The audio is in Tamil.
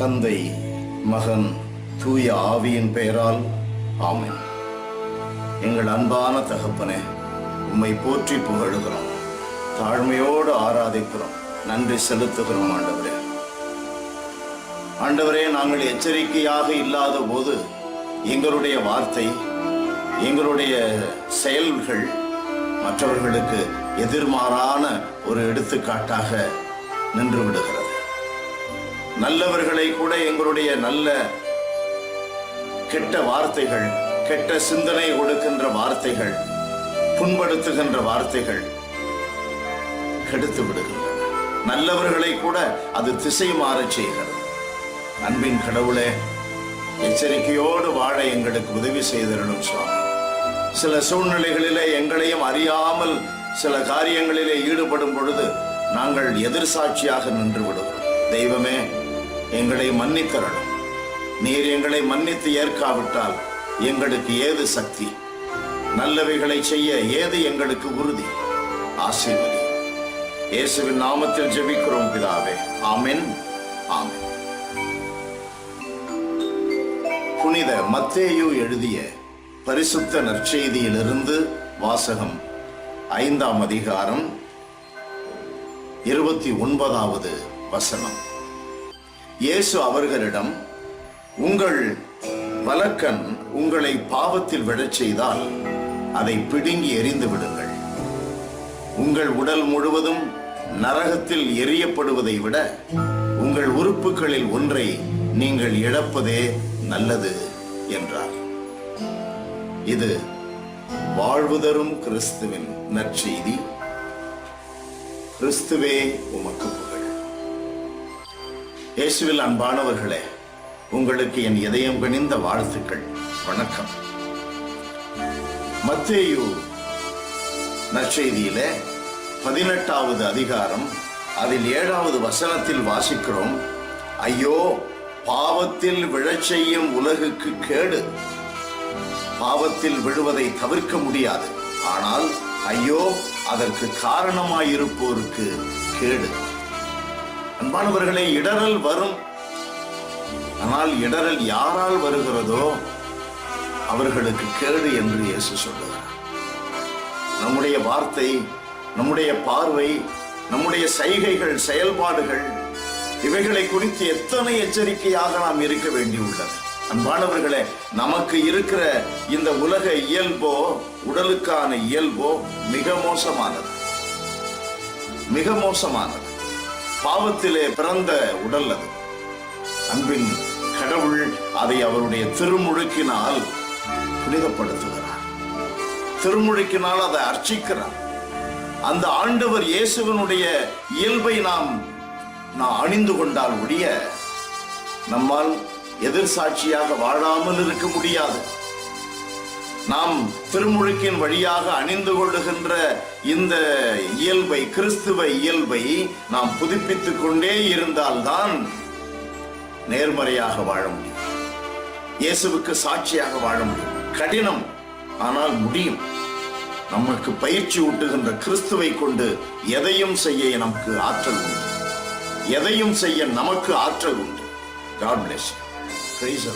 தந்தை மகன் தூய ஆவியின் பெயரால் ஆமென். எங்கள் அன்பான தகப்பனே உம்மை போற்றி புகழுகிறோம். தாழ்மையோடு ஆராதிக்கிறோம். நன்றி செலுத்துகிறோம் ஆண்டவரே. ஆண்டவரே நாங்கள் எச்சரிக்கையாக இல்லாத போது எங்களுடைய வார்த்தை எங்களுடைய செயல்கள் மற்றவர்களுக்கு எதிர்மாறான ஒரு எடுத்துக்காட்டாக நின்று விடுகிறது. நல்லவர்களை கூட எங்களுடைய நல்ல கெட்ட வார்த்தைகள் கெட்ட சிந்தனை கொடுக்கின்ற வார்த்தைகள் புண்படுத்துகின்ற வார்த்தைகள் கெடுத்து விடுகின்றன. நல்லவர்களை கூட அது திசை மாறச் செய்கிறது. அன்பின் கடவுளே எச்சரிக்கையோடு வாழ எங்களுக்கு உதவி செய்திருளும் சுவாமி. சில சூழ்நிலைகளிலே எங்களையும் அறியாமல் சில காரியங்களிலே ஈடுபடும் பொழுது நாங்கள் எதிர்சாட்சியாக நின்று விடுகிறோம். தெய்வமே எங்களை மன்னித்தரணும். நீர் எங்களை மன்னித்து ஏற்காவிட்டால் எங்களுக்கு ஏது சக்தி? நல்லவைகளை செய்ய ஏது எங்களுக்கு உறுதி? ஆசீர்வதி. இயேசுவின் நாமத்தில் ஜெபிக்கிறோம் பிதாவே. ஆமென். ஆமென். புனித மத்தேயு எழுதிய பரிசுத்த நற்செய்தியிலிருந்து வாசகம் ஐந்தாம் அதிகாரம் இருபத்தி ஒன்பதாவது வசனம். இயேசு அவர்களிடம் உங்கள் வழக்கன் உங்களை பாவத்தில் விழச் செய்தால் அதை பிடுங்கி எரிந்து விடுங்கள். உங்கள் உடல் முழுவதும் நரகத்தில் எரியப்படுவதை விட உங்கள் உறுப்புகளில் ஒன்றை நீங்கள் இழப்பதே நல்லது என்றார். இது வாழ்வு தரும் கிறிஸ்துவின் நற்செய்தி. கிறிஸ்துவே உமக்கு இயேசுவில் அன்பானவர்களே உங்களுக்கு என் இதயம் கணிந்த வாழ்த்துக்கள். வணக்கம். மத்தேயு நற்செய்தியிலே பதினெட்டாவது அதிகாரம் அதில் ஏழாவது வசனத்தில் வாசிக்கிறோம் ஐயோ பாவத்தில் விழச் செய்யும் உலகுக்கு கேடு. பாவத்தில் விழுவதை தவிர்க்க முடியாது. ஆனால் ஐயோ அதற்கு காரணமாயிருப்போருக்கு கேடு. அன்பானவர்களே இடரல் வரும். ஆனால் இடரல் யாரால் வருகிறதோ அவர்களுக்கு கேடு என்று இயேசு சொல்லுகிறார். நம்முடைய வார்த்தை நம்முடைய பார்வை நம்முடைய சைகைகள் செயல்பாடுகள் இவைகளை குறித்து எத்தனை எச்சரிக்கையாக நாம் இருக்க வேண்டியுள்ளது? அன்பானவர்களே நமக்கு இருக்கிற இந்த உலக இயல்போ உடலுக்கான இயல்போ மிக மோசமானது. மிக மோசமானது. பாவத்திலே பிறந்த உடல் அது. அன்பின் கடவுள் அதை அவருடைய திருமுழுக்கினால் புனிதப்படுத்துகிறார். திருமுழுக்கினால் அதை அர்ச்சிக்கிறார். அந்த ஆண்டவர் இயேசுவனுடைய இயல்பை நாம் நாம் அணிந்து கொண்டால் ஒழிய நம்மால் எதிர்சாட்சியாக வாழாமல் இருக்க முடியாது. நாம் திருமுழுக்கின் வழியாக அணிந்து கொள்ளுகின்ற இந்த இயல்பை கிறிஸ்துவ இயல்பை நாம் புதுப்பித்துக் கொண்டே இருந்தால்தான் நேர்மறையாக வாழ முடியும். இயேசுவுக்கு சாட்சியாக வாழ முடியும். கடினம் ஆனால் முடியும். நமக்கு பயிற்சி ஊட்டுகின்ற கிறிஸ்துவை கொண்டு எதையும் செய்ய நமக்கு ஆற்றல் உண்டு. எதையும் செய்ய நமக்கு ஆற்றல் உண்டு. God plus price